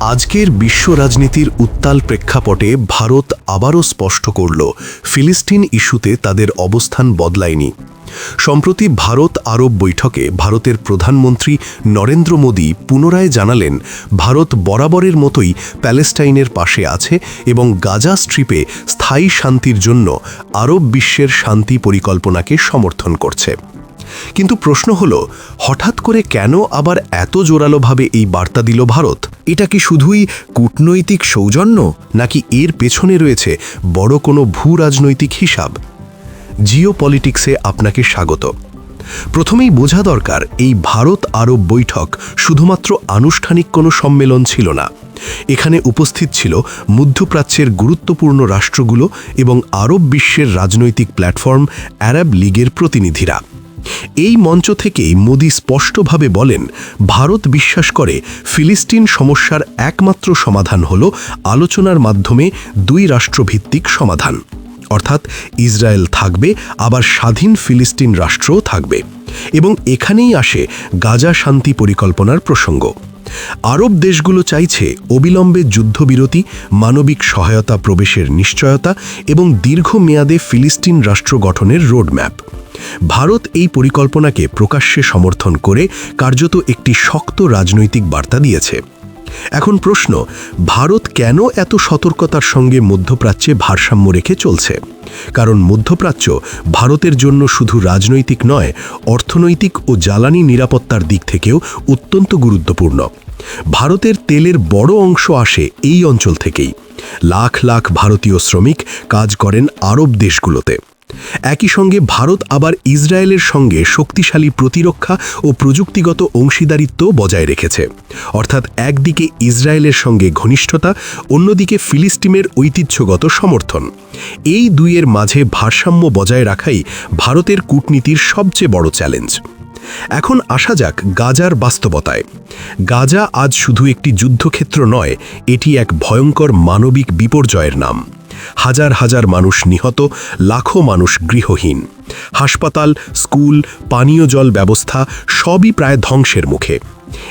আজকের বিশ্ব রাজনীতির উত্তাল প্রেক্ষাপটে ভারত আবারও স্পষ্ট করল, ফিলিস্তিন ইস্যুতে তাদের অবস্থান বদলায়নি। সম্প্রতি ভারত আরব বৈঠকে ভারতের প্রধানমন্ত্রী নরেন্দ্র মোদী পুনরায় জানালেন, ভারত বরাবরের মতোই প্যালেস্টাইনের পাশে আছে এবং গাজা স্ট্রিপে স্থায়ী শান্তির জন্য আরব বিশ্বের শান্তি পরিকল্পনাকে সমর্থন করছে। কিন্তু প্রশ্ন হল, হঠাৎ করে কেন আবার এত জোরালোভাবে এই বার্তা দিল ভারত? এটা কি শুধুই কূটনৈতিক সৌজন্য, নাকি এর পেছনে রয়েছে বড় কোনো ভূ রাজনৈতিক হিসাব? জিও পলিটিক্সে আপনাকে স্বাগত। প্রথমেই বোঝা দরকার, এই ভারত আরব বৈঠক শুধুমাত্র আনুষ্ঠানিক কোনো সম্মেলন ছিল না। এখানে উপস্থিত ছিল মধ্যপ্রাচ্যের গুরুত্বপূর্ণ রাষ্ট্রগুলো এবং আরব বিশ্বের রাজনৈতিক প্ল্যাটফর্ম অ্যারাব লীগের প্রতিনিধিরা। এই মঞ্চ থেকেই মোদি স্পষ্টভাবে বলেন, ভারত বিশ্বাস করে ফিলিস্তিন সমস্যার একমাত্র সমাধান হল আলোচনার মাধ্যমে দুই রাষ্ট্রভিত্তিক সমাধান। অর্থাৎ ইসরায়েল থাকবে, আবার স্বাধীন ফিলিস্তিন রাষ্ট্রও থাকবে। এবং এখানেই আসে গাজা শান্তি পরিকল্পনার প্রসঙ্গ। আরব দেশগুলো চাইছে অবিলম্বে যুদ্ধবিরতি, মানবিক সহায়তা প্রবেশের নিশ্চয়তা এবং দীর্ঘমেয়াদে ফিলিস্তিন রাষ্ট্র গঠনের রোডম্যাপ। ভারত এই পরিকল্পনাকে প্রকাশ্যে সমর্থন করে কার্যত একটি শক্ত রাজনৈতিক বার্তা দিয়েছে। এখন প্রশ্ন, ভারত কেন এত সতর্কতার সঙ্গে মধ্যপ্রাচ্যে ভারসাম্য রেখে চলছে? কারণ মধ্যপ্রাচ্য ভারতের জন্য শুধু রাজনৈতিক নয়, অর্থনৈতিক ও জ্বালানি নিরাপত্তার দিক থেকেও অত্যন্ত গুরুত্বপূর্ণ। ভারতের তেলের বড় অংশ আসে এই অঞ্চল থেকেই। লাখ লাখ ভারতীয় শ্রমিক কাজ করেন আরব দেশগুলোতে। একই সঙ্গে ভারত আবার ইসরায়েলের সঙ্গে শক্তিশালী প্রতিরক্ষা ও প্রযুক্তিগত অংশীদারিত্ব বজায় রেখেছে। অর্থাৎ একদিকে ইসরায়েলের সঙ্গে ঘনিষ্ঠতা, অন্যদিকে ফিলিস্তিনের ঐতিহ্যগত সমর্থন। এই দুইয়ের মাঝে ভারসাম্য বজায় রাখাই ভারতের কূটনীতির সবচেয়ে বড় চ্যালেঞ্জ। এখন আসা যাক গাজার বাস্তবতায়। গাজা আজ শুধু একটি যুদ্ধক্ষেত্র নয়, এটি এক ভয়ঙ্কর মানবিক বিপর্যয়ের নাম। হাজার হাজার মানুষ নিহত, লাখো মানুষ গৃহহীন। হাসপাতাল, স্কুল, পানীয় জল ব্যবস্থা সবই প্রায় ধ্বংসের মুখে।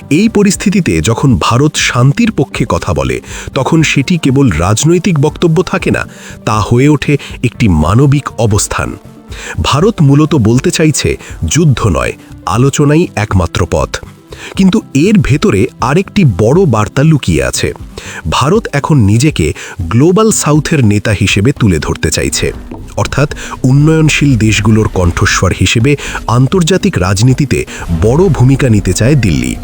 এই পরিস্থিতিতে যখন ভারত শান্তির পক্ষে কথা বলে, তখন সেটি কেবল রাজনৈতিক বক্তব্য থাকে না, তা হয়ে ওঠে একটি মানবিক অবস্থান। ভারত মূলত বলতে চাইছে, যুদ্ধ নয় আলোচনাই একমাত্র পথ। কিন্তু এর ভেতরে আরেকটি বড় বার্তা লুকিয়ে আছে। ভারত এখন নিজেকে গ্লোবাল সাউথের নেতা হিসেবে তুলে ধরতে চাইছে। অর্থাৎ উন্নয়নশীল দেশগুলোর কণ্ঠস্বর হিসেবে আন্তর্জাতিক রাজনীতিতে বড় ভূমিকা নিতে চায় দিল্লি।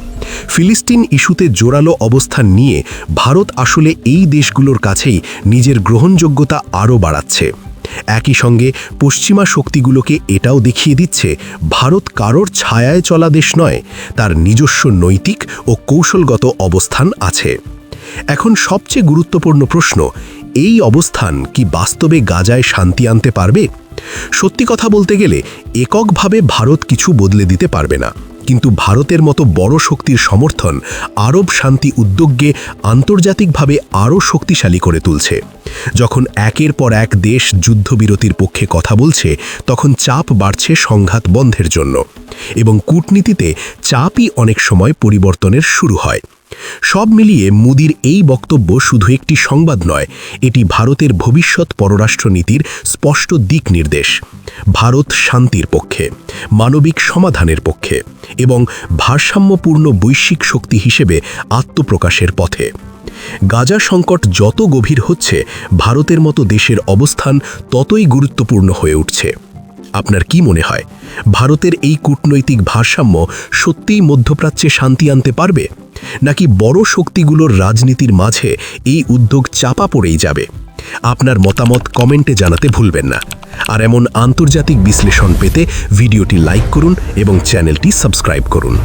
ফিলিস্তিন ইস্যুতে জোরালো অবস্থান নিয়ে ভারত আসলে এই দেশগুলোর কাছেই নিজের গ্রহণযোগ্যতা আরও বাড়াচ্ছে। একই সঙ্গে পশ্চিমা শক্তিগুলোকে এটাও দেখিয়ে দিচ্ছে, ভারত কারোর ছায়ায় চলা দেশ নয়, তার নিজস্ব নৈতিক ও কৌশলগত অবস্থান আছে। এখন সবচেয়ে গুরুত্বপূর্ণ প্রশ্ন, এই অবস্থান কি বাস্তবে গাজায় শান্তি আনতে পারবে? সত্যি কথা বলতে গেলে, এককভাবে ভারত কিছু বদলে দিতে পারবে না। কিন্তু ভারতের মতো বড় শক্তির সমর্থন আরব শান্তি উদ্যোগকে আন্তর্জাতিকভাবে আরও শক্তিশালী করে তুলছে। যখন একের পর এক দেশ যুদ্ধবিরতির পক্ষে কথা বলছে, তখন চাপ বাড়ছে সংঘাত বন্ধের জন্য। এবং কূটনীতিতে চাপই অনেক সময় পরিবর্তনের শুরু হয়। সব মিলিয়ে মুদির এই বক্তব্য শুধু একটি সংবাদ নয়, এটি ভারতের ভবিষ্যৎ পররাষ্ট্রনীতির স্পষ্ট দিক নির্দেশ ভারত শান্তির পক্ষে, মানবিক সমাধানের পক্ষে এবং ভারসাম্যপূর্ণ বৈশ্বিক শক্তি হিসেবে আত্মপ্রকাশের পথে। গাজা সংকট যত গভীর হচ্ছে, ভারতের মতো দেশের অবস্থান ততই গুরুত্বপূর্ণ হয়ে উঠছে। আপনার কি মনে হয়, ভারতের এই কূটনৈতিক ভারসাম্য সত্যিই মধ্যপ্রাচ্যে শান্তি আনতে পারবে? নাকি বড় শক্তিগুলোর রাজনীতির মাঝে এই উদ্যোগ চাপা পড়েই যাবে? আপনার মতামত কমেন্টে জানাতে ভুলবেন না। আর এমন আন্তর্জাতিক বিশ্লেষণ পেতে ভিডিওটি লাইক করুন এবং চ্যানেলটি সাবস্ক্রাইব করুন।